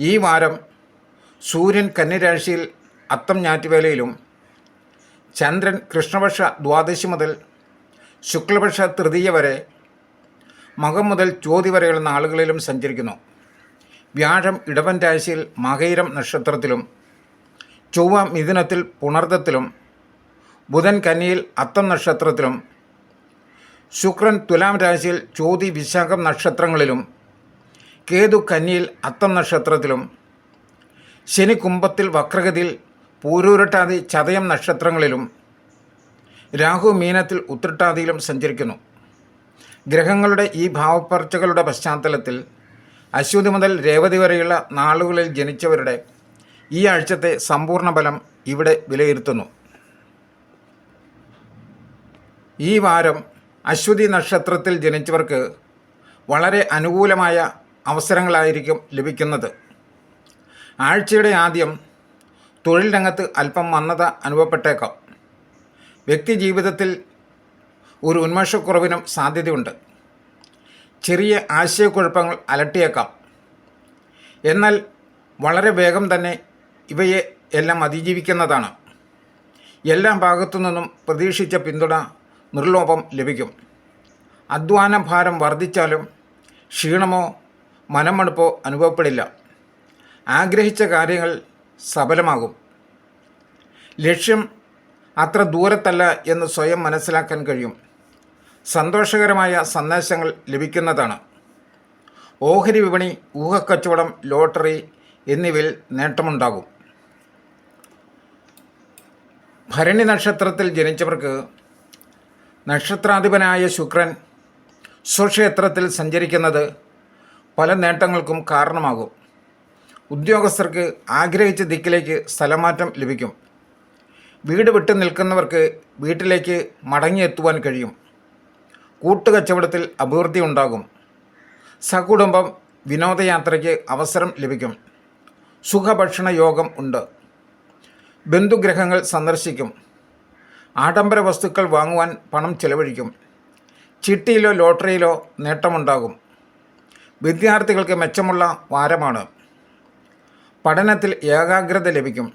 ഈ വാരം സൂര്യൻ കന്നിരാശിയിൽ അത്തം ഞാറ്റുവേലയിലും ചന്ദ്രൻ കൃഷ്ണപക്ഷ ദ്വാദശി മുതൽ ശുക്ലപക്ഷ തൃതീയ വരെ മകം മുതൽ ചോതി വരെയുള്ള നാളുകളിലും സഞ്ചരിക്കുന്നു. വ്യാഴം ഇടവൻ രാശിയിൽ മകയിരം നക്ഷത്രത്തിലും ചൊവ്വ മിഥുനത്തിൽ പുണർദത്തിലും ബുധൻ കന്നിയിൽ അത്തം നക്ഷത്രത്തിലും ശുക്രൻ തുലാം രാശിയിൽ ചോതി വിശാഖം നക്ഷത്രങ്ങളിലും കേതു കന്നിയിൽ അത്തം നക്ഷത്രത്തിലും ശനി കുംഭത്തിൽ വക്രഗതിയിൽ പൂരൂരട്ടാതി ചതയം നക്ഷത്രങ്ങളിലും രാഹു മീനത്തിൽ ഉത്രട്ടാതിയിലും സഞ്ചരിക്കുന്നു. ഗ്രഹങ്ങളുടെ ഈ ഭാവപ്പർച്ചകളുടെ പശ്ചാത്തലത്തിൽ അശ്വതി മുതൽ രേവതി വരെയുള്ള നാളുകളിൽ ജനിച്ചവരുടെ ഈ ആഴ്ചത്തെ സമ്പൂർണ ഫലം ഇവിടെ വിലയിരുത്തുന്നു. ഈ വാരം അശ്വതി നക്ഷത്രത്തിൽ ജനിച്ചവർക്ക് വളരെ അനുകൂലമായ അവസരങ്ങളായിരിക്കും ലഭിക്കുന്നത്. ആഴ്ചയുടെ ആദ്യം തൊഴിൽ രംഗത്ത് അല്പം മന്നത അനുഭവപ്പെട്ടേക്കാം. വ്യക്തി ജീവിതത്തിൽ ഒരു ഉന്മേഷക്കുറവിനും സാധ്യതയുണ്ട്. ചെറിയ ആശയക്കുഴപ്പങ്ങൾ അലട്ടിയേക്കാം. എന്നാൽ വളരെ വേഗം തന്നെ ഇവയെ എല്ലാം അതിജീവിക്കുന്നതാണ്. എല്ലാ ഭാഗത്തു നിന്നും പ്രതീക്ഷിച്ച പിന്തുണ നിർലോഭം ലഭിക്കും. അധ്വാന ഭാരം വർദ്ധിച്ചാലും ക്ഷീണമോ മനമടുപ്പോ അനുഭവപ്പെടില്ല. ആഗ്രഹിച്ച കാര്യങ്ങൾ സഫലമാകും ലക്ഷ്യം അത്ര ദൂരത്തല്ല എന്ന് സ്വയം മനസ്സിലാക്കാൻ കഴിയും. സന്തോഷകരമായ സന്ദേശങ്ങൾ ലഭിക്കുന്നതാണ്. ഓഹരി വിപണി ഊഹക്കച്ചവടം ലോട്ടറി എന്നിവയിൽ നേട്ടമുണ്ടാകും. ഭരണി നക്ഷത്രത്തിൽ ജനിച്ചവർക്ക് നക്ഷത്രാധിപനായ ശുക്രൻ സ്വക്ഷേത്രത്തിൽ സഞ്ചരിക്കുന്നത് പല നേട്ടങ്ങൾക്കും കാരണമാകും. ഉദ്യോഗസ്ഥർക്ക് ആഗ്രഹിച്ച ദിക്കിലേക്ക് സ്ഥലമാറ്റം ലഭിക്കും. വീട് വിട്ടു നിൽക്കുന്നവർക്ക് വീട്ടിലേക്ക് മടങ്ങിയെത്തുവാൻ കഴിയും. കൂട്ടുകച്ചവടത്തിൽ അഭിവൃദ്ധി ഉണ്ടാകും. സകുടുംബം വിനോദയാത്രയ്ക്ക് അവസരം ലഭിക്കും. സുഖഭക്ഷണ യോഗം ഉണ്ട്. ബന്ധുഗ്രഹങ്ങൾ സന്ദർശിക്കും. ആഡംബര വസ്തുക്കൾ വാങ്ങുവാൻ പണം ചെലവഴിക്കും. ചിട്ടിയിലോ ലോട്ടറിയിലോ നേട്ടമുണ്ടാകും. വിദ്യാർത്ഥികൾക്ക് മെച്ചമുള്ള വാരമാണ്. പഠനത്തിൽ ഏകാഗ്രത ലഭിക്കും.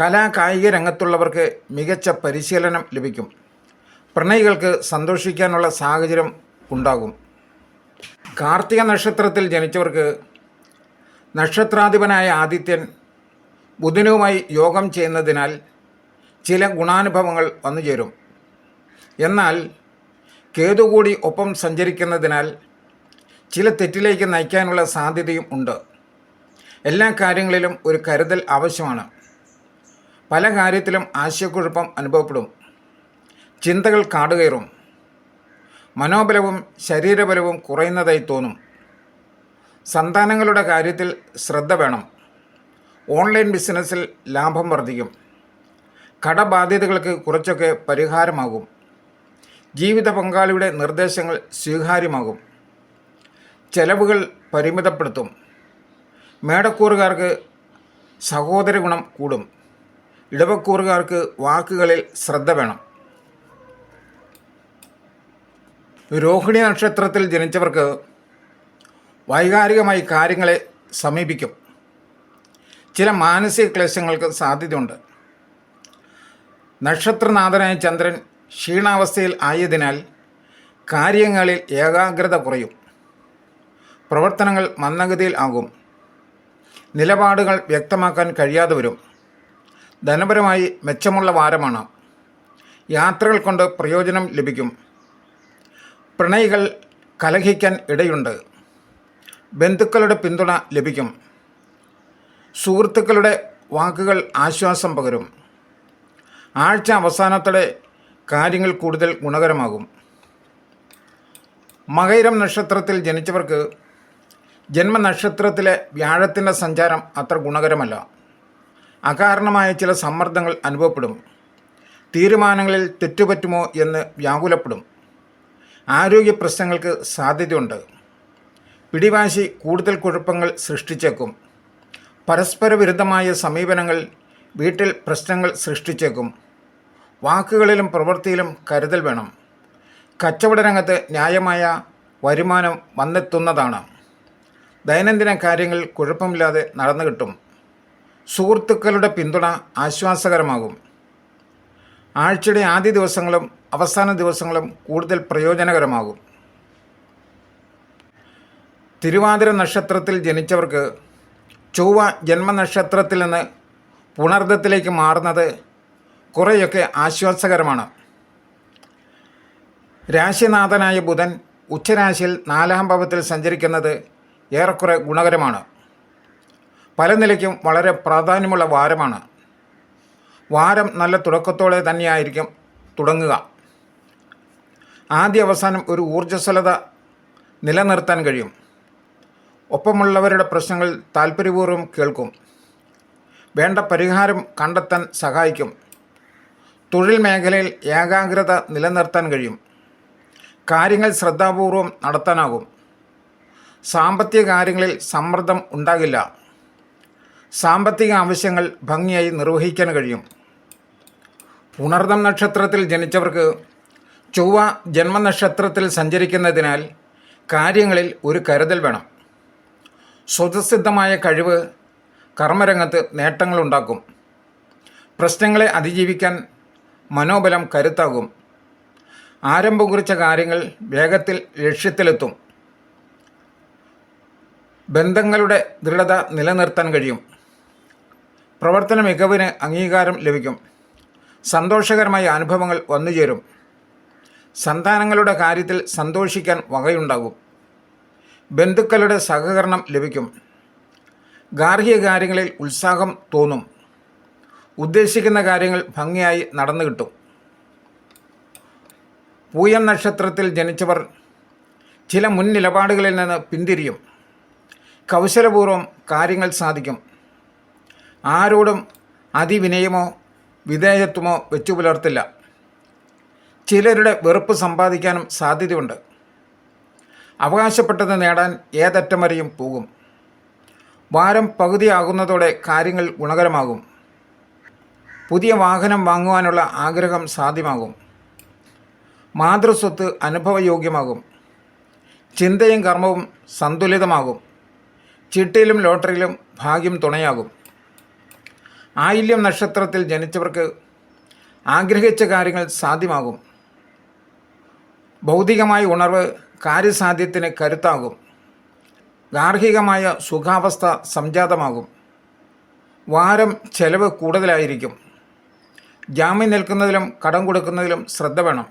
കലാ കായിക രംഗത്തുള്ളവർക്ക് മികച്ച പരിശീലനം ലഭിക്കും. പ്രണയികൾക്ക് സന്തോഷിക്കാനുള്ള സാഹചര്യം ഉണ്ടാകും. കാർത്തിക നക്ഷത്രത്തിൽ ജനിച്ചവർക്ക് നക്ഷത്രാധിപനായ ആദിത്യൻ ബുധനുമായി യോഗം ചെയ്യുന്നതിനാൽ ചില ഗുണാനുഭവങ്ങൾ വന്നു ചേരും എന്നാൽ കേതു കൂടി ഒപ്പം സഞ്ചരിക്കുന്നതിനാൽ ചില തെറ്റിലേക്ക് നയിക്കാനുള്ള സാധ്യതയും ഉണ്ട്. എല്ലാ കാര്യങ്ങളിലും ഒരു കരുതൽ ആവശ്യമാണ്. പല കാര്യത്തിലും ആശയക്കുഴപ്പം അനുഭവപ്പെടും. ചിന്തകൾ കാടുകയറും. മനോബലവും ശരീരബലവും കുറയുന്നതായി തോന്നും. സന്താനങ്ങളുടെ കാര്യത്തിൽ ശ്രദ്ധ വേണം. ഓൺലൈൻ ബിസിനസ്സിൽ ലാഭം വർദ്ധിക്കും. കടബാധ്യതകൾക്ക് കുറച്ചൊക്കെ പരിഹാരമാകും. ജീവിത പങ്കാളിയുടെ നിർദ്ദേശങ്ങൾ സ്വീകാര്യമാകും. ചെലവുകൾ പരിമിതപ്പെടുത്തും. മേടക്കൂറുകാർക്ക് സഹോദര ഗുണം കൂടും. ഇടവക്കൂറുകാർക്ക് വാക്കുകളിൽ ശ്രദ്ധ വേണം. രോഹിണി നക്ഷത്രത്തിൽ ജനിച്ചവർക്ക് വൈകാരികമായി കാര്യങ്ങളെ സമീപിക്കും. ചില മാനസിക ക്ലേശങ്ങൾക്ക് സാധ്യതയുണ്ട്. നക്ഷത്രനാഥനായ ചന്ദ്രൻ ക്ഷീണാവസ്ഥയിൽ ആയതിനാൽ കാര്യങ്ങളിൽ ഏകാഗ്രത കുറയും. പ്രവർത്തനങ്ങൾ മന്ദഗതിയിൽ ആകും. നിലപാടുകൾ വ്യക്തമാക്കാൻ കഴിയാതെ വരും. ധനപരമായി മെച്ചമുള്ള വാരമാണ്. യാത്രകൾ കൊണ്ട് പ്രയോജനം ലഭിക്കും. പ്രണയികൾ കലഹിക്കാൻ ഇടയുണ്ട്. ബന്ധുക്കളുടെ പിന്തുണ ലഭിക്കും. സുഹൃത്തുക്കളുടെ വാക്കുകൾ ആശ്വാസം പകരും. ആഴ്ച അവസാനത്തോടെ കാര്യങ്ങൾ കൂടുതൽ ഗുണകരമാകും. മകൈരം നക്ഷത്രത്തിൽ ജനിച്ചവർക്ക് ജന്മനക്ഷത്രത്തിലെ വ്യാഴത്തിന്റെ സഞ്ചാരം അത്ര ഗുണകരമല്ല. അകാരണമായ ചില സമ്മർദ്ദങ്ങൾ അനുഭവപ്പെടും. തീരുമാനങ്ങളിൽ തെറ്റുപറ്റുമോ എന്ന് വ്യാകുലപ്പെടും. ആരോഗ്യ പ്രശ്നങ്ങൾക്ക് സാധ്യതയുണ്ട്. പിടിവാശി കൂടുതൽ കുഴപ്പങ്ങൾ സൃഷ്ടിച്ചേക്കും. പരസ്പര വിരുദ്ധമായ സമീപനങ്ങൾ വീട്ടിൽ പ്രശ്നങ്ങൾ സൃഷ്ടിച്ചേക്കും. വാക്കുകളിലും പ്രവൃത്തിയിലും കരുതൽ വേണം. കച്ചവട രംഗത്ത് ന്യായമായ വരുമാനം വന്നെത്തുന്നതാണ്. ദൈനംദിന കാര്യങ്ങൾ കുഴപ്പമില്ലാതെ നടന്നു കിട്ടും. സുഹൃത്തുക്കളുടെ പിന്തുണ ആശ്വാസകരമാകും. ആഴ്ചയുടെ ആദ്യ ദിവസങ്ങളും അവസാന ദിവസങ്ങളും കൂടുതൽ പ്രയോജനകരമാകും. തിരുവാതിര നക്ഷത്രത്തിൽ ജനിച്ചവർക്ക് ചൊവ്വ ജന്മനക്ഷത്രത്തിൽ നിന്ന് പുണർദത്തിലേക്ക് മാറുന്നത് കുറേയൊക്കെ ആശ്വാസകരമാണ്. രാശിനാഥനായ ബുധൻ ഉച്ചരാശിയിൽ നാലാം ഭാവത്തിൽ സഞ്ചരിക്കുന്നത് ഏറെക്കുറെ ഗുണകരമാണ്. പല നിലയ്ക്കും വളരെ പ്രാധാന്യമുള്ള വാരമാണ്. വാരം നല്ല തുടക്കത്തോടെ തന്നെയായിരിക്കും തുടങ്ങുക. ആദ്യ അവസാനം ഒരു ഊർജസ്വലത നിലനിർത്താൻ കഴിയും. ഒപ്പമുള്ളവരുടെ പ്രശ്നങ്ങൾ താല്പര്യപൂർവം കേൾക്കും. വേണ്ട പരിഹാരം കണ്ടെത്താൻ സഹായിക്കും. തൊഴിൽ മേഖലയിൽ ഏകാഗ്രത നിലനിർത്താൻ കഴിയും. കാര്യങ്ങൾ ശ്രദ്ധാപൂർവം നടത്താനാകും. സാമ്പത്തിക കാര്യങ്ങളിൽ സമ്മർദ്ദം ഉണ്ടാകില്ല. സാമ്പത്തിക ആവശ്യങ്ങൾ ഭംഗിയായി നിർവഹിക്കാൻ കഴിയും. പുണർദം നക്ഷത്രത്തിൽ ജനിച്ചവർക്ക് ചൊവ്വ ജന്മനക്ഷത്രത്തിൽ സഞ്ചരിക്കുന്നതിനാൽ കാര്യങ്ങളിൽ ഒരു കരുതൽ വേണം. സ്വതസിദ്ധമായ കഴിവ് കർമ്മരംഗത്ത് നേട്ടങ്ങളുണ്ടാക്കും പ്രശ്നങ്ങളെ അതിജീവിക്കാൻ മനോബലം കരുത്താകും. ആരംഭം കുറിച്ച കാര്യങ്ങൾ വേഗത്തിൽ ലക്ഷ്യത്തിലെത്തും. ബന്ധങ്ങളുടെ ദൃഢത നിലനിർത്താൻ കഴിയും. പ്രവർത്തന മികവിന് അംഗീകാരം ലഭിക്കും. സന്തോഷകരമായ അനുഭവങ്ങൾ വന്നുചേരും. സന്താനങ്ങളുടെ കാര്യത്തിൽ സന്തോഷിക്കാൻ വകയുണ്ടാകും. ബന്ധുക്കളുടെ സഹകരണം ലഭിക്കും. ഗാർഹിക കാര്യങ്ങളിൽ ഉത്സാഹം തോന്നും. ഉദ്ദേശിക്കുന്ന കാര്യങ്ങൾ ഭംഗിയായി നടന്നു കിട്ടും. പൂയം നക്ഷത്രത്തിൽ ജനിച്ചവർ ചില മുൻ നിലപാടുകളിൽ നിന്ന് പിന്തിരിയും. കൗശലപൂർവം കാര്യങ്ങൾ സാധിക്കും. ആരോടും അതിവിനയമോ വിധേയത്വമോ വെച്ചു പുലർത്തില്ല. ചിലരുടെ വെറുപ്പ് സമ്പാദിക്കാനും സാധ്യതയുണ്ട്. അവകാശപ്പെട്ടത് നേടാൻ ഏതറ്റം വരെയും പോകും. വാരം പകുതിയാകുന്നതോടെ കാര്യങ്ങൾ ഗുണകരമാകും. പുതിയ വാഹനം വാങ്ങുവാനുള്ള ആഗ്രഹം സാധ്യമാകും. മാതൃസ്വത്ത് അനുഭവയോഗ്യമാകും. ചിന്തയും കർമ്മവും സന്തുലിതമാകും. ചിട്ടിയിലും ലോട്ടറിയിലും ഭാഗ്യം തുണയാകും. ആയില്യം നക്ഷത്രത്തിൽ ജനിച്ചവർക്ക് ആഗ്രഹിച്ച കാര്യങ്ങൾ സാധ്യമാകും. ഭൗതികമായ ഉണർവ് കാര്യസാധ്യത്തിന് കരുത്താകും. ഗാർഹികമായ സുഖാവസ്ഥ സംജാതമാകും. വാരം ചെലവ് കൂടുതലായിരിക്കും. ജാമ്യം നിൽക്കുന്നതിലും കടം കൊടുക്കുന്നതിലും ശ്രദ്ധ വേണം.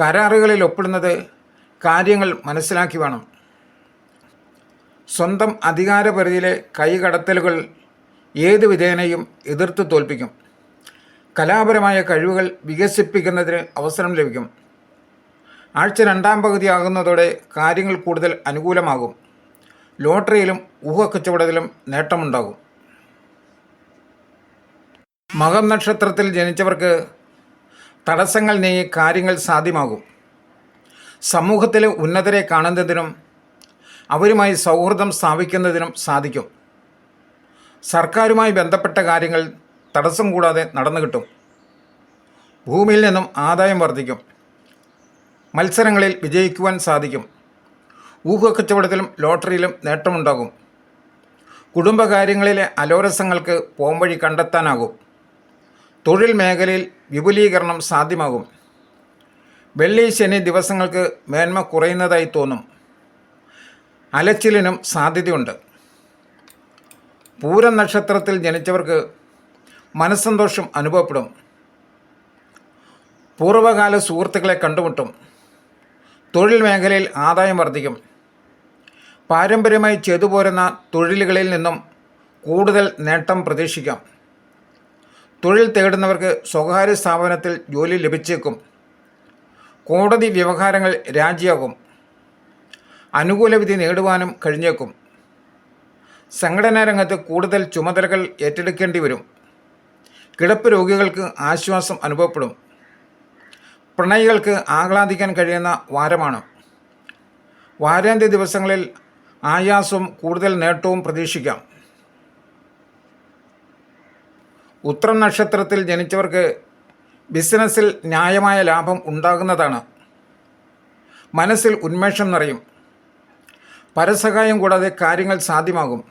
കരാറുകളിൽ ഒപ്പിടുന്നത് കാര്യങ്ങൾ മനസ്സിലാക്കി വേണം. സ്വന്തം അധികാരപരിധിയിലെ കൈകടത്തലുകൾ ഏത് വിധേനയും എതിർത്ത് തോൽപ്പിക്കും. കലാപരമായ കഴിവുകൾ വികസിപ്പിക്കുന്നതിന് അവസരം ലഭിക്കും. ആഴ്ച രണ്ടാം പകുതിയാകുന്നതോടെ കാര്യങ്ങൾ കൂടുതൽ അനുകൂലമാകും. ലോട്ടറിയിലും ഊഹക്കച്ചവടത്തിലും നേട്ടമുണ്ടാകും. മകം നക്ഷത്രത്തിൽ ജനിച്ചവർക്ക് തടസ്സങ്ങൾ നീങ്ങി കാര്യങ്ങൾ സാധ്യമാകും. സമൂഹത്തിലെ ഉന്നതരെ കാണുന്നതിനും അവരുമായി സൗഹൃദം സ്ഥാപിക്കുന്നതിനും സാധിക്കും. സർക്കാരുമായി ബന്ധപ്പെട്ട കാര്യങ്ങൾ തടസ്സം കൂടാതെ നടന്നു കിട്ടും. ഭൂമിയിൽ നിന്നും ആദായം വർദ്ധിക്കും. മത്സരങ്ങളിൽ വിജയിക്കുവാൻ സാധിക്കും. ഊഹക്കച്ചവടത്തിലും ലോട്ടറിയിലും നേട്ടമുണ്ടാകും. കുടുംബകാര്യങ്ങളിലെ അലോരസങ്ങൾക്ക് പോംവഴി കണ്ടെത്താനാകും. തൊഴിൽ മേഖലയിൽ വിപുലീകരണം സാധ്യമാകും. വെള്ളി ശനി ദിവസങ്ങൾക്ക് മേന്മ കുറയുന്നതായി തോന്നും. അലച്ചിലിനും സാധ്യതയുണ്ട്. പൂരം നക്ഷത്രത്തിൽ ജനിച്ചവർക്ക് മനസ്സന്തോഷം അനുഭവപ്പെടും. പൂർവകാല സുഹൃത്തുക്കളെ കണ്ടുമുട്ടും. തൊഴിൽ മേഖലയിൽ ആദായം വർദ്ധിക്കും. പാരമ്പര്യമായി ചെയ്തു പോരുന്ന തൊഴിലുകളിൽ നിന്നും കൂടുതൽ നേട്ടം പ്രതീക്ഷിക്കാം. തൊഴിൽ തേടുന്നവർക്ക് സ്വകാര്യ സ്ഥാപനത്തിൽ ജോലി ലഭിച്ചേക്കും. കോടതി വ്യവഹാരങ്ങൾ രാജിയാകും. അനുകൂല വിധി നേടുവാനും കഴിഞ്ഞേക്കും. സംഘടനാ രംഗത്ത് കൂടുതൽ ചുമതലകൾ ഏറ്റെടുക്കേണ്ടി വരും. കിടപ്പ് രോഗികൾക്ക് ആശ്വാസം അനുഭവപ്പെടും. പ്രണയികൾക്ക് ആഹ്ലാദിക്കാൻ കഴിയുന്ന വാരമാണ്. വാരാന്ത്യ ദിവസങ്ങളിൽ ആയാസവും കൂടുതൽ നേട്ടവും പ്രതീക്ഷിക്കാം. ഉത്രം നക്ഷത്രത്തിൽ ജനിച്ചവർക്ക് ബിസിനസ്സിൽ ന്യായമായ ലാഭം ഉണ്ടാകുന്നതാണ്. മനസ്സിൽ ഉന്മേഷം നിറയും. പരസഹായം കൂടാതെ കാര്യങ്ങൾ സാധ്യമാകും.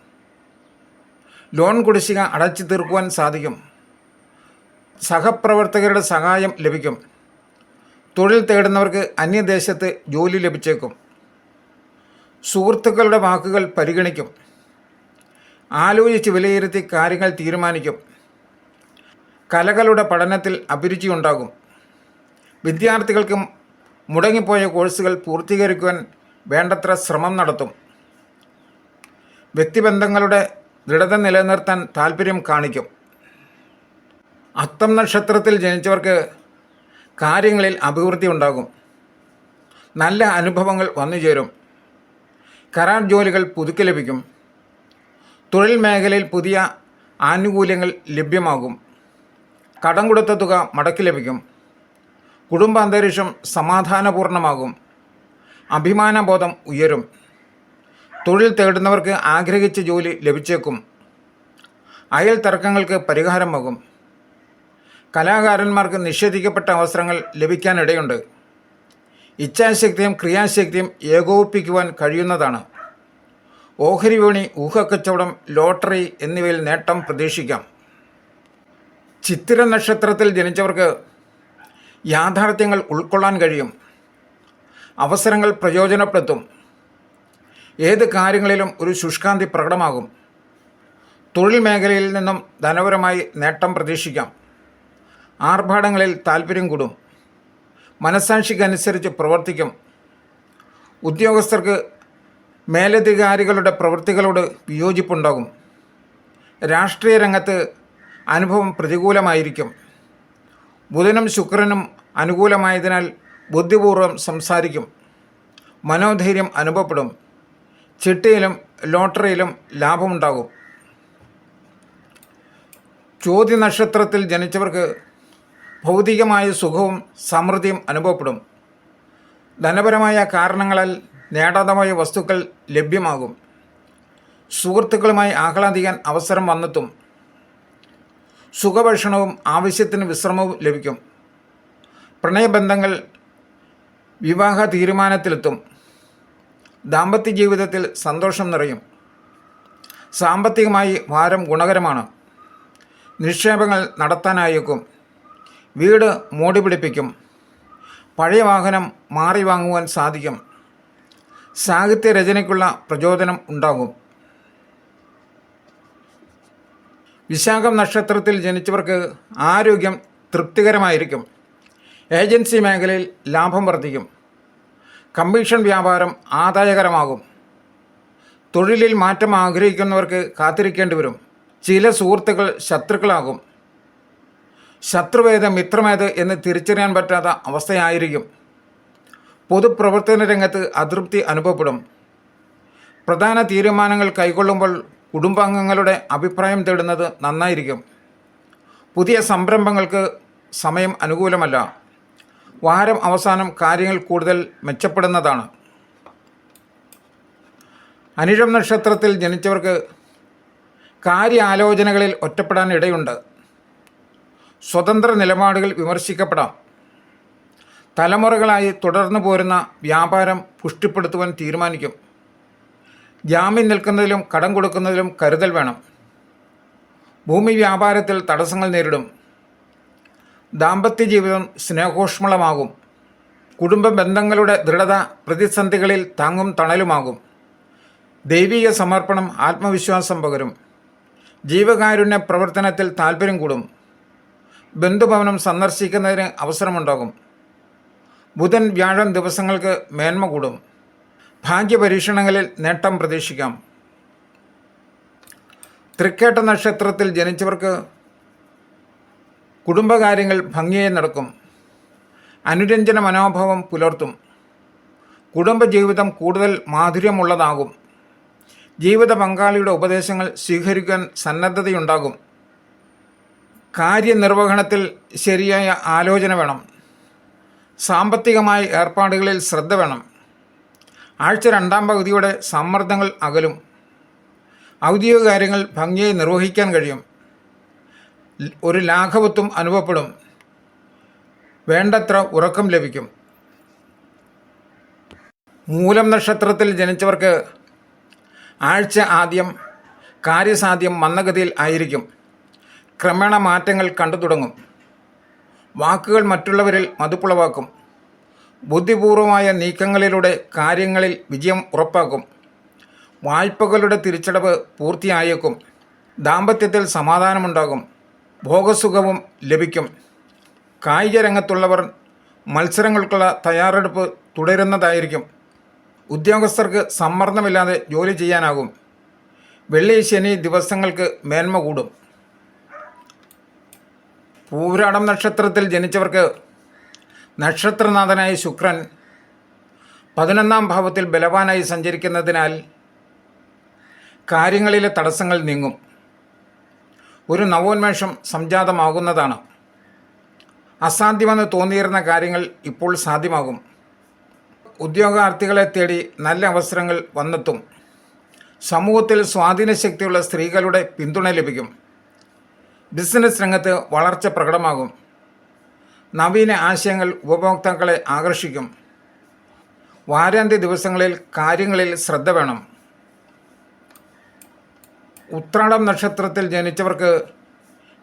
ലോൺ കുടിശ്ശിക അടച്ചു തീർക്കുവാൻ സാധിക്കും. സഹപ്രവർത്തകരുടെ സഹായം ലഭിക്കും. തൊഴിൽ തേടുന്നവർക്ക് അന്യദേശത്ത് ജോലി ലഭിച്ചേക്കും. സുഹൃത്തുക്കളുടെ വാക്കുകൾ പരിഗണിക്കും. ആലോചിച്ച് വിലയിരുത്തി കാര്യങ്ങൾ തീരുമാനിക്കും. കലകളുടെ പഠനത്തിൽ അഭിരുചി ഉണ്ടാകും. വിദ്യാർത്ഥികൾക്കും മുടങ്ങിപ്പോയ കോഴ്സുകൾ പൂർത്തീകരിക്കുവാൻ വേണ്ടത്ര ശ്രമം നടത്തും. വ്യക്തിബന്ധങ്ങളുടെ ദൃഢത നിലനിർത്താൻ താല്പര്യം കാണിക്കും. അത്തം നക്ഷത്രത്തിൽ ജനിച്ചവർക്ക് കാര്യങ്ങളിൽ അഭിവൃദ്ധി ഉണ്ടാകും. നല്ല അനുഭവങ്ങൾ വന്നു ചേരും. കരാർ ജോലികൾ പുതുക്കി ലഭിക്കും. തൊഴിൽ മേഖലയിൽ പുതിയ ആനുകൂല്യങ്ങൾ ലഭ്യമാകും. കടം കൊടുത്ത തുക മടക്കി ലഭിക്കും. കുടുംബ അന്തരീക്ഷം സമാധാനപൂർണമാകും അഭിമാനബോധം ഉയരും. തൊഴിൽ തേടുന്നവർക്ക് ആഗ്രഹിച്ച ജോലി ലഭിച്ചേക്കും. അയൽ തർക്കങ്ങൾക്ക് പരിഹാരമാകും കലാകാരന്മാർക്ക് നിഷേധിക്കപ്പെട്ട അവസരങ്ങൾ ലഭിക്കാനിടയുണ്ട്. ഇച്ഛാശക്തിയും ക്രിയാശക്തിയും ഏകോപിപ്പിക്കുവാൻ കഴിയുന്നതാണ്. ഓഹരി വിപണി ഊഹക്കച്ചവടം ലോട്ടറി എന്നിവയിൽ നേട്ടം പ്രതീക്ഷിക്കാം. ചിത്തിര നക്ഷത്രത്തിൽ ജനിച്ചവർക്ക് യാഥാർത്ഥ്യങ്ങൾ ഉൾക്കൊള്ളാൻ കഴിയും. അവസരങ്ങൾ പ്രയോജനപ്പെടുത്തും. ഏത് കാര്യങ്ങളിലും ഒരു ശുഷ്കാന്തി പ്രകടമാകും. തൊഴിൽ മേഖലയിൽ നിന്നും ധനപരമായി നേട്ടം പ്രതീക്ഷിക്കാം. ആർഭാടങ്ങളിൽ താല്പര്യം കൂടും. മനസാക്ഷിക്കനുസരിച്ച് പ്രവർത്തിക്കും. ഉദ്യോഗസ്ഥർക്ക് മേലധികാരികളുടെ പ്രവൃത്തികളോട് വിയോജിപ്പുണ്ടാകും രാഷ്ട്രീയ രംഗത്ത് അനുഭവം പ്രതികൂലമായിരിക്കും. ബുധനും ശുക്രനും അനുകൂലമായതിനാൽ ബുദ്ധിപൂർവം സംസാരിക്കും. മനോധൈര്യം അനുഭവപ്പെടും. ചിട്ടയിലും ലോട്ടറിയിലും ലാഭമുണ്ടാകും. ചോദ്യ നക്ഷത്രത്തിൽ ജനിച്ചവർക്ക് ഭൗതികമായ സുഖവും സമൃദ്ധിയും അനുഭവപ്പെടും. ധനപരമായ കാരണങ്ങളാൽ നേടാതമായ വസ്തുക്കൾ ലഭ്യമാകും. സുഹൃത്തുക്കളുമായി ആഹ്ലാദിക്കാൻ അവസരം വന്നെത്തും. സുഖഭക്ഷണവും ആവശ്യത്തിന് വിശ്രമവും ലഭിക്കും. പ്രണയബന്ധങ്ങൾ വിവാഹ തീരുമാനത്തിലെത്തും. ദാമ്പത്യ ജീവിതത്തിൽ സന്തോഷം നിറയും. സാമ്പത്തികമായി വാരം ഗുണകരമാണ്. നിക്ഷേപങ്ങൾ നടത്താനായേക്കും. വീട് മോടി പിടിപ്പിക്കും. പഴയ വാഹനം മാറി വാങ്ങുവാൻ സാധിക്കും. സാഹിത്യ രചനയ്ക്കുള്ള പ്രചോദനം ഉണ്ടാകും. വിശാഖം നക്ഷത്രത്തിൽ ജനിച്ചവർക്ക് ആരോഗ്യം തൃപ്തികരമായിരിക്കും. ഏജൻസി മേഖലയിൽ ലാഭം വർദ്ധിക്കും. കമ്മീഷൻ വ്യാപാരം ആദായകരമാകും. തൊഴിലിൽ മാറ്റം ആഗ്രഹിക്കുന്നവർക്ക് കാത്തിരിക്കേണ്ടി വരും. ചില സുഹൃത്തുക്കൾ ശത്രുക്കളാകും. ശത്രുവേദ മിത്രമേത് എന്ന് തിരിച്ചറിയാൻ പറ്റാത്ത അവസ്ഥയായിരിക്കും. പൊതുപ്രവർത്തന രംഗത്ത് അതൃപ്തി അനുഭവപ്പെടും. പ്രധാന തീരുമാനങ്ങൾ കൈക്കൊള്ളുമ്പോൾ കുടുംബാംഗങ്ങളുടെ അഭിപ്രായം തേടുന്നത് നന്നായിരിക്കും. പുതിയ സംരംഭങ്ങൾക്ക് സമയം അനുകൂലമല്ല. വാരം അവസാനം കാര്യങ്ങൾ കൂടുതൽ മെച്ചപ്പെടുന്നതാണ്. അനിഴം നക്ഷത്രത്തിൽ ജനിച്ചവർക്ക് കാര്യാലോചനകളിൽ ഒറ്റപ്പെടാൻ ഇടയുണ്ട്. സ്വതന്ത്ര നിലപാടുകൾ വിമർശിക്കപ്പെടാം. തലമുറകളായി തുടർന്നു പോരുന്ന വ്യാപാരം പുഷ്ടിപ്പെടുത്തുവാൻ തീരുമാനിക്കും. ജാമ്യം നിൽക്കുന്നതിലും കടം കൊടുക്കുന്നതിലും കരുതൽ വേണം. ഭൂമി വ്യാപാരത്തിൽ തടസ്സങ്ങൾ നേരിടും. ദാമ്പത്യ ജീവിതം സ്നേഹോഷ്മളമാകും. കുടുംബ ബന്ധങ്ങളുടെ ദൃഢത പ്രതിസന്ധികളിൽ താങ്ങും തണലുമാകും. ദൈവീക സമർപ്പണം ആത്മവിശ്വാസം പകരും. ജീവകാരുണ്യ പ്രവർത്തനത്തിൽ താല്പര്യം കൂടും. ബന്ധുഭവനം സന്ദർശിക്കുന്നതിന് അവസരമുണ്ടാകും. ബുധൻ വ്യാഴം ദിവസങ്ങൾക്ക് മേന്മ കൂടും. ഭാഗ്യപരീക്ഷണങ്ങളിൽ നേട്ടം പ്രതീക്ഷിക്കാം. തൃക്കേട്ട നക്ഷത്രത്തിൽ ജനിച്ചവർക്ക് കുടുംബകാര്യങ്ങൾ ഭംഗിയായി നടക്കും. അനുരഞ്ജന മനോഭാവം പുലർത്തും. കുടുംബജീവിതം കൂടുതൽ മാധുര്യമുള്ളതാകും. ജീവിത പങ്കാളിയുടെ ഉപദേശങ്ങൾ സ്വീകരിക്കാൻ സന്നദ്ധതയുണ്ടാകും. കാര്യനിർവഹണത്തിൽ ശരിയായ ആലോചന വേണം. സാമ്പത്തികമായ ഏർപ്പാടുകളിൽ ശ്രദ്ധ വേണം. ആഴ്ച രണ്ടാം പകുതിയോടെ സമ്മർദ്ദങ്ങൾ അകലും. ഔദ്യോഗിക കാര്യങ്ങൾ ഭംഗിയായി നിർവഹിക്കാൻ കഴിയും. ഒരു ലാഘവത്വം അനുഭവപ്പെടും. വേണ്ടത്ര ഉറക്കം ലഭിക്കും. മൂലം നക്ഷത്രത്തിൽ ജനിച്ചവർക്ക് ആഴ്ച ആദ്യം കാര്യസാധ്യം മന്ദഗതിയിൽ ആയിരിക്കും. ക്രമേണ മാറ്റങ്ങൾ കണ്ടു തുടങ്ങും. വാക്കുകൾ മറ്റുള്ളവരിൽ മതിപ്പുളവാക്കും. ബുദ്ധിപൂർവമായ നീക്കങ്ങളിലൂടെ കാര്യങ്ങളിൽ വിജയം ഉറപ്പാക്കും. വായ്പകളുടെ തിരിച്ചടവ് പൂർത്തിയായേക്കും. ദാമ്പത്യത്തിൽ സമാധാനമുണ്ടാകും. ഭോഗസുഖവും ലഭിക്കും. കായിക രംഗത്തുള്ളവർ മത്സരങ്ങൾക്കുള്ള തയ്യാറെടുപ്പ് തുടരുന്നതായിരിക്കും. ഉദ്യോഗസ്ഥർക്ക് സമ്മർദ്ദമില്ലാതെ ജോലി ചെയ്യാനാകും. വെള്ളി ശനി ദിവസങ്ങൾക്ക് മേന്മ കൂടും. പൂരാടം നക്ഷത്രത്തിൽ ജനിച്ചവർക്ക് നക്ഷത്രനാഥനായ ശുക്രൻ പതിനൊന്നാം ഭാവത്തിൽ ബലവാനായി സഞ്ചരിക്കുന്നതിനാൽ കാര്യങ്ങളിലെ തടസ്സങ്ങൾ നീങ്ങും. ഒരു നവോന്മേഷം സംജാതമാകുന്നതാണ്. അസാധ്യമെന്ന് തോന്നിയിരുന്ന കാര്യങ്ങൾ ഇപ്പോൾ സാധ്യമാകും. ഉദ്യോഗാർത്ഥികളെ തേടി നല്ല അവസരങ്ങൾ വന്നെത്തും. സമൂഹത്തിൽ സ്വാധീനശക്തിയുള്ള സ്ത്രീകളുടെ പിന്തുണ ലഭിക്കും. ബിസിനസ് രംഗത്ത് വളർച്ച പ്രകടമാകും. നവീന ആശയങ്ങൾ ഉപഭോക്താക്കളെ ആകർഷിക്കും. വാരാന്ത്യ ദിവസങ്ങളിൽ കാര്യങ്ങളിൽ ശ്രദ്ധ വേണം. ഉത്രാടം നക്ഷത്രത്തിൽ ജനിച്ചവർക്ക്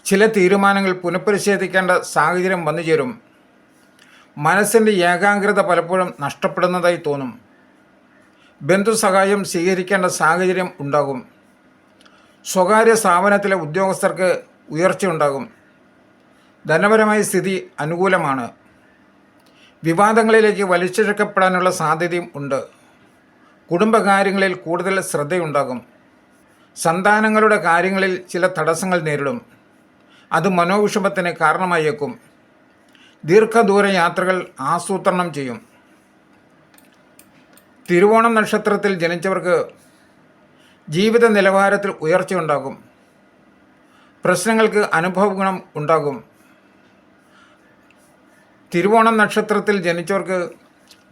ചില തീരുമാനങ്ങൾ പുനഃപരിശോധിക്കേണ്ട സാഹചര്യം വന്നു ചേരും. മനസ്സിന്റെ ഏകാഗ്രത പലപ്പോഴും നഷ്ടപ്പെടുന്നതായി തോന്നും. ബന്ധു സഹായം സ്വീകരിക്കേണ്ട സാഹചര്യം ഉണ്ടാകും. സ്വകാര്യ സ്ഥാപനത്തിലെ ഉദ്യോഗസ്ഥർക്ക് ഉയർച്ചയുണ്ടാകും ധനപരമായ സ്ഥിതി അനുകൂലമാണ്. വിവാദങ്ങളിലേക്ക് വലിച്ചിഴക്കപ്പെടാനുള്ള സാധ്യതയും ഉണ്ട്. കുടുംബകാര്യങ്ങളിൽ കൂടുതൽ ശ്രദ്ധയുണ്ടാകും. സന്താനങ്ങളുടെ കാര്യങ്ങളിൽ ചില തടസ്സങ്ങൾ നേരിടും. അത് മനോവിഷമത്തിന് കാരണമായേക്കും. ദീർഘദൂര യാത്രകൾ ആസൂത്രണം ചെയ്യും. തിരുവോണം നക്ഷത്രത്തിൽ ജനിച്ചവർക്ക് ജീവിത നിലവാരത്തിൽ ഉയർച്ചയുണ്ടാകും പ്രശ്നങ്ങൾക്ക് അനുഭവഗുണം ഉണ്ടാകും. തിരുവോണം നക്ഷത്രത്തിൽ ജനിച്ചവർക്ക്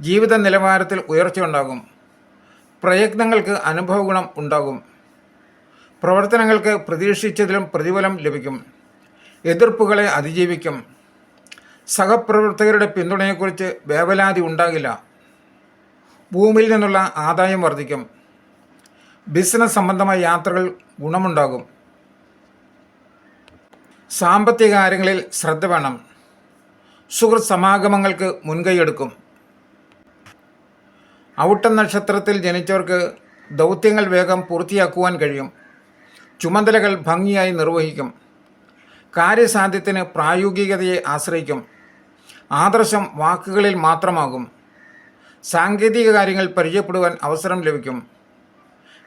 ജീവിത നിലവാരത്തിൽ ഉയർച്ചയുണ്ടാകും പ്രയത്നങ്ങൾക്ക് അനുഭവഗുണം ഉണ്ടാകും. പ്രവർത്തനങ്ങൾക്ക് പ്രതീക്ഷിച്ചതിലും പ്രതിഫലം ലഭിക്കും. എതിർപ്പുകളെ അതിജീവിക്കും. സഹപ്രവർത്തകരുടെ പിന്തുണയെക്കുറിച്ച് വേവലാതി ഉണ്ടാകില്ല. ഭൂമിയിൽ നിന്നുള്ള ആദായം വർദ്ധിക്കും. ബിസിനസ് സംബന്ധമായ യാത്രകൾ ഗുണമുണ്ടാകും. സാമ്പത്തിക കാര്യങ്ങളിൽ ശ്രദ്ധ വേണം. സുഹൃത്ത് സമാഗമങ്ങൾക്ക് മുൻകൈയെടുക്കും. ഔട്ടം നക്ഷത്രത്തിൽ ജനിച്ചവർക്ക് ദൗത്യങ്ങൾ വേഗം പൂർത്തിയാക്കുവാൻ കഴിയും. ചുമതലകൾ ഭംഗിയായി നിർവഹിക്കും. കാര്യസാധ്യത്തിന് പ്രായോഗികതയെ ആശ്രയിക്കും. ആദർശം വാക്കുകളിൽ മാത്രമാകും. സാങ്കേതിക കാര്യങ്ങൾ പരിചയപ്പെടുവാൻ അവസരം ലഭിക്കും.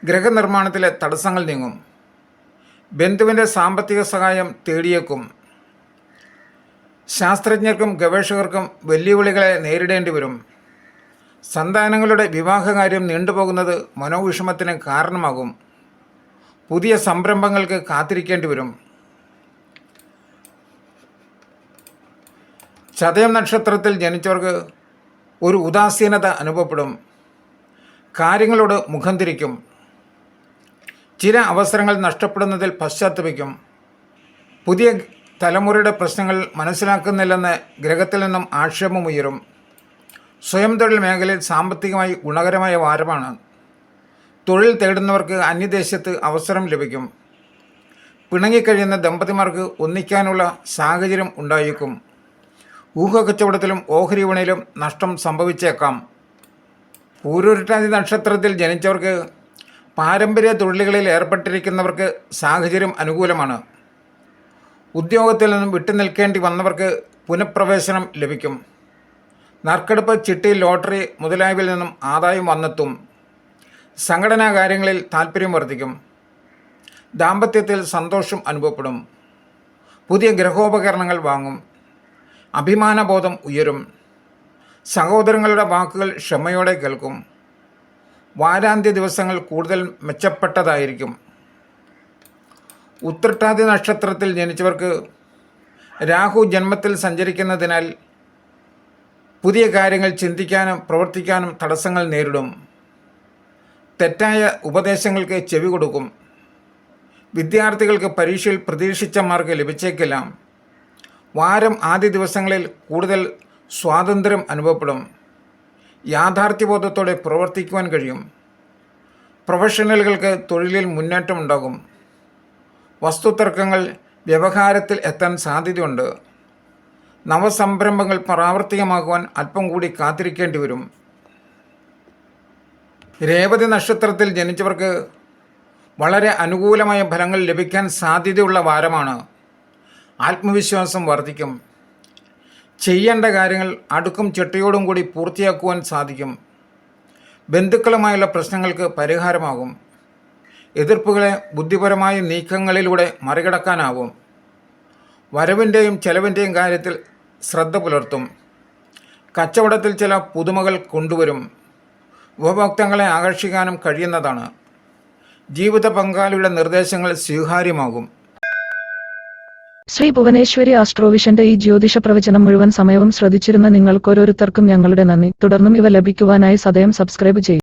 ഗ്രഹനിർമ്മാണത്തിലെ തടസ്സങ്ങൾ നീങ്ങും. ബന്ധുവിന്റെ സാമ്പത്തിക സഹായം തേടിയേക്കും. ശാസ്ത്രജ്ഞർക്കും ഗവേഷകർക്കും വെല്ലുവിളികളെ നേരിടേണ്ടി വരും. സന്താനങ്ങളുടെ വിവാഹകാര്യം നീണ്ടുപോകുന്നത് മനോവിഷമത്തിന് കാരണമാകും. പുതിയ സംരംഭങ്ങൾക്ക് കാത്തിരിക്കേണ്ടി വരും. ചതയം നക്ഷത്രത്തിൽ ജനിച്ചവർക്ക് ഒരു ഉദാസീനത അനുഭവപ്പെടും. കാര്യങ്ങളോട് മുഖം തിരിക്കും. ചില അവസരങ്ങൾ നഷ്ടപ്പെടുന്നതിൽ പശ്ചാത്തപിക്കും. പുതിയ തലമുറയുടെ പ്രശ്നങ്ങൾ മനസ്സിലാക്കുന്നില്ലെന്ന് ഗ്രഹത്തിൽ നിന്നും ആക്ഷേപമുയരും സ്വയം തൊഴിൽ മേഖലയിൽ സാമ്പത്തികമായി ഗുണകരമായ വാരമാണ്. തൊഴിൽ തേടുന്നവർക്ക് അന്യദേശത്ത് അവസരം ലഭിക്കും. പിണങ്ങിക്കഴിയുന്ന ദമ്പതിമാർക്ക് ഒന്നിക്കാനുള്ള സാഹചര്യം ഉണ്ടായേക്കും. ഊഹക്കച്ചവടത്തിലും ഓഹരി വിപണിയിലും നഷ്ടം സംഭവിച്ചേക്കാം. പൂരുരുട്ടാതി നക്ഷത്രത്തിൽ ജനിച്ചവർക്ക് പാരമ്പര്യ തൊഴിലുകളിൽ ഏർപ്പെട്ടിരിക്കുന്നവർക്ക് സാഹചര്യം അനുകൂലമാണ്. ഉദ്യോഗത്തിൽ നിന്നും വിട്ടുനിൽക്കേണ്ടി വന്നവർക്ക് പുനഃപ്രവേശനം ലഭിക്കും. നറുക്കെടുപ്പ് ചിട്ടി ലോട്ടറി മുതലായവയിൽ നിന്നും ആദായം വന്നെത്തും. സംഘടനാ കാര്യങ്ങളിൽ താല്പര്യം വർദ്ധിക്കും. ദാമ്പത്യത്തിൽ സന്തോഷം അനുഭവപ്പെടും. പുതിയ ഗ്രഹോപകരണങ്ങൾ വാങ്ങും. അഭിമാനബോധം ഉയരും. സഹോദരങ്ങളുടെ വാക്കുകൾ ക്ഷമയോടെ കേൾക്കും. വാരാന്ത്യ ദിവസങ്ങൾ കൂടുതൽ മെച്ചപ്പെട്ടതായിരിക്കും. ഉത്രട്ടാതി നക്ഷത്രത്തിൽ ജനിച്ചവർക്ക് രാഹു ജന്മത്തിൽ സഞ്ചരിക്കുന്നതിനാൽ പുതിയ കാര്യങ്ങൾ ചിന്തിക്കാനും പ്രവർത്തിക്കാനും തടസ്സങ്ങൾ നേരിടും. തെറ്റായ ഉപദേശങ്ങൾക്ക് ചെവി കൊടുക്കും. വിദ്യാർത്ഥികൾക്ക് പരീക്ഷയിൽ പ്രതീക്ഷിച്ച മാർക്ക് ലഭിച്ചേക്കില്ല. വാരം ആദ്യ ദിവസങ്ങളിൽ കൂടുതൽ സ്വാതന്ത്ര്യം അനുഭവപ്പെടും. യാഥാർത്ഥ്യബോധത്തോടെ പ്രവർത്തിക്കുവാൻ കഴിയും. പ്രൊഫഷണലുകൾക്ക് തൊഴിലിൽ മുന്നേറ്റമുണ്ടാകും വസ്തുതർക്കങ്ങൾ വ്യവഹാരത്തിൽ എത്താൻ സാധ്യതയുണ്ട്. നവസംരംഭങ്ങൾ പ്രാവർത്തികമാക്കുവാൻ അല്പം കൂടി കാത്തിരിക്കേണ്ടി വരും. രേവതി നക്ഷത്രത്തിൽ ജനിച്ചവർക്ക് വളരെ അനുകൂലമായ ഫലങ്ങൾ ലഭിക്കാൻ സാധ്യതയുള്ള വാരമാണ്. ആത്മവിശ്വാസം വർദ്ധിക്കും. ചെയ്യേണ്ട കാര്യങ്ങൾ അടുക്കും ചിട്ടയോടും കൂടി പൂർത്തിയാക്കുവാൻ സാധിക്കും. ബന്ധുക്കളുമായുള്ള പ്രശ്നങ്ങൾക്ക് പരിഹാരമാകും. എതിർപ്പുകളെ ബുദ്ധിപരമായ നീക്കങ്ങളിലൂടെ മറികടക്കാനാവും. വരവിന്റെയും ചെലവിന്റെയും കാര്യത്തിൽ ശ്രദ്ധ പുലർത്തും. കച്ചവടത്തിൽ ചില പുതുമകൾ കൊണ്ടുവരും. ഉപഭോക്താക്കളെ ആകർഷിക്കാനും കഴിയുന്നതാണ്. ജീവിത പങ്കാളിയുടെ നിർദ്ദേശങ്ങൾ സ്വീകാര്യമാകും. ശ്രീ ഭുവനേശ്വരി ആസ്ട്രോവിഷന്റെ ഈ ജ്യോതിഷ പ്രവചനം മുഴുവൻ സമയവും ശ്രദ്ധിച്ചിരുന്ന നിങ്ങൾക്കോരോരുത്തർക്കും ഞങ്ങളുടെ നന്ദി. തുടർന്നും ഇവ ലഭിക്കുവാനായി സദയം സബ്സ്ക്രൈബ് ചെയ്യുക